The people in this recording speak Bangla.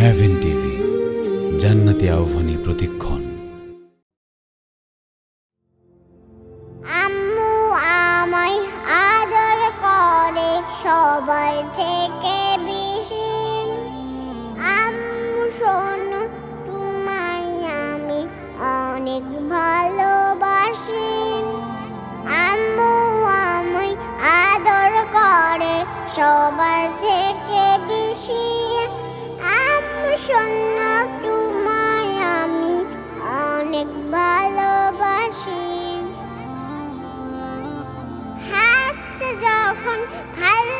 হ্যাভেন টিভি জান্নাতে আহ্বানে প্রতিক্ষণ। আম্মু আমায় আদর করে, সবার থেকে বেশি। আম্মু, শোনো, তোমায় আমি অনেক ভালোবাসি। আম্মু আমায় আদর করে, সবার থেকে বেশি। প্রসন্ন তোমায় আমি অনেক ভালোবাসি। হাত যখন ভালো